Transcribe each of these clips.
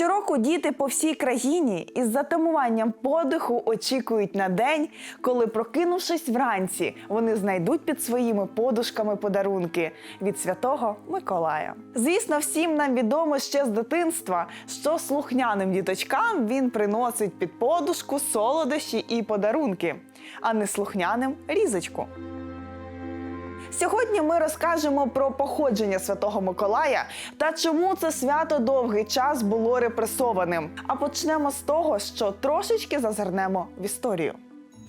Щороку діти по всій країні із затамуванням подиху очікують на день, коли, прокинувшись вранці, вони знайдуть під своїми подушками подарунки від святого Миколая. Звісно, всім нам відомо ще з дитинства, що слухняним діточкам він приносить під подушку солодощі і подарунки, а не слухняним різочку. Сьогодні ми розкажемо про походження Святого Миколая та чому це свято довгий час було репресованим. А почнемо з того, що трошечки зазирнемо в історію.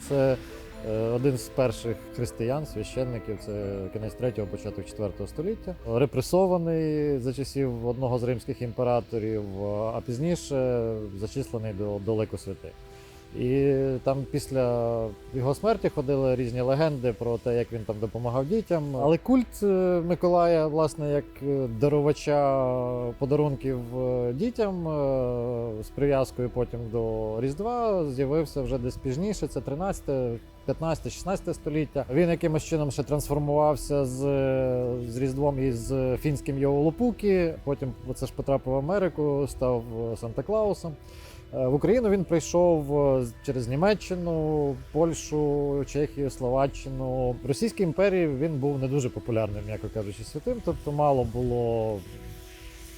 Це е, один з перших християн, священників, це кінець 3-го, початок 4 століття. Репресований за часів одного з римських імператорів, а пізніше зачислений до, лику святих. І там після його смерті ходили різні легенди про те, як він там допомагав дітям. Але культ е, Миколая, власне, як е, дарувача подарунків е, дітям з прив'язкою потім до Різдва, з'явився вже десь пізніше. Це 13 15, 16 століття. Він якимось чином ще трансформувався з, з Різдвом і з фінським Йоулопукі. Потім це ж потрапив в Америку, став Санта Клаусом. Е, В Україну він прийшов е, через Німеччину, Польщу, Чехію, Словаччину. В Російській імперії він був не дуже популярним, м'яко кажучи, святим, тобто мало було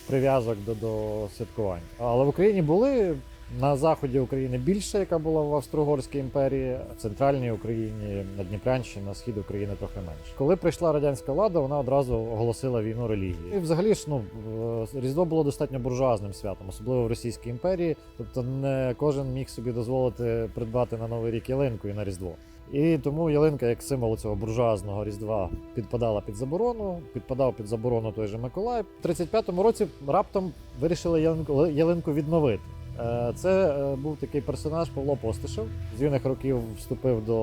прив'язок до, до святкувань. Але в Україні були. На заході України більше, яка була в Австро-Угорській імперії, в центральній Україні, на Дніпрянщині, на схід України трохи менше. Коли прийшла радянська влада, вона одразу оголосила війну релігії. І взагалі ж ну е, Різдво було достатньо буржуазним святом, особливо в Російській імперії. Тобто не кожен міг собі дозволити придбати на новий рік ялинку і на Різдво. І тому ялинка, як символ цього буржуазного різдва, підпадала під заборону, підпадав під заборону той же Миколай. В 35-му році раптом вирішили ялинку, ялинку відновити. Е, Це е, був такий персонаж Павло Постишев. З юних років вступив до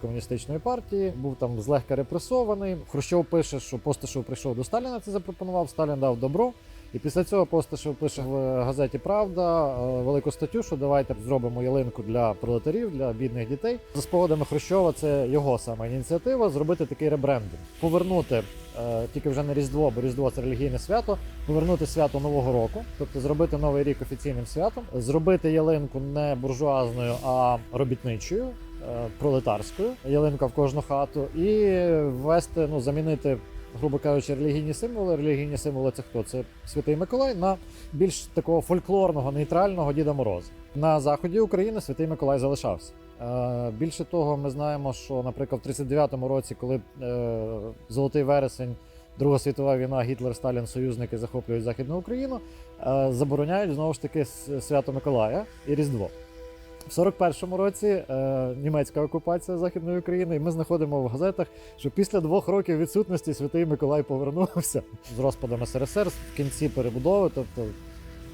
комуністичної партії, був там злегка репресований. Хрущов пише, що Постишев прийшов до Сталіна, це запропонував. Сталін дав добро. І після цього Постишев пише в газеті Правда е, велику статтю, що давайте зробимо ялинку для пролетарів, для бідних дітей. За спогадами Хрущова, це його сама ініціатива зробити такий ребрендинг, повернути е, тільки вже не Різдво, бо Різдво це релігійне свято, повернути свято Нового року, тобто зробити новий рік офіційним святом, зробити ялинку не буржуазною, а робітничою. е, Пролетарською ялинка в кожну хату, і ввести, ну замінити, грубо кажучи, релігійні символи. Релігійні символи це хто? Це Святий Миколай на більш такого фольклорного, нейтрального Діда Мороза. На заході України Святий Миколай залишався. Е, Більше того, ми знаємо, що, наприклад, в 39-му році, коли е, Золотий вересень, Друга світова війна, Гітлер, Сталін, союзники захоплюють Західну Україну, е, забороняють знову ж таки свято Миколая і Різдво. В 41-му році е, німецька окупація Західної України, і ми знаходимо в газетах, що після двох років відсутності Святий Миколай повернувся з розпадом СРСР в кінці перебудови, тобто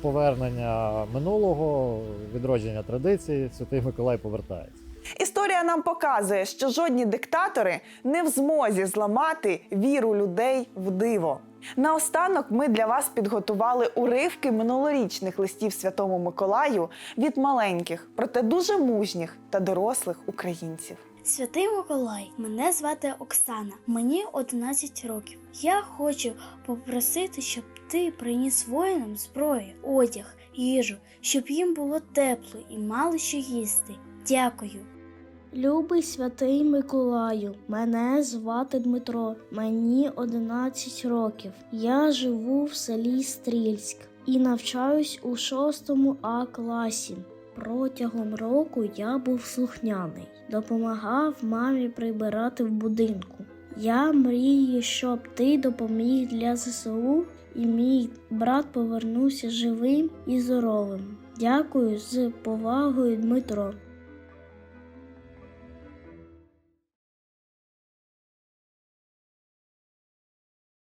повернення минулого, відродження традицій, Святий Миколай повертається. Історія нам показує, що жодні диктатори не в змозі зламати віру людей в диво. Наостанок ми для вас підготували уривки минулорічних листів Святому Миколаю від маленьких, проте дуже мужніх та дорослих українців. Святий Миколай, мене звати Оксана, мені 11 років. Я хочу попросити, щоб ти приніс воїнам зброю, одяг, їжу, щоб їм було тепло і мали що їсти. Дякую. Любий святий Миколаю, мене звати Дмитро, мені 11 років. Я живу в селі Стрільськ і навчаюсь у 6 А класі. Протягом року я був слухняний, допомагав мамі прибирати в будинку. Я мрію, щоб ти допоміг для ЗСУ і мій брат повернувся живим і здоровим. Дякую з повагою, Дмитро.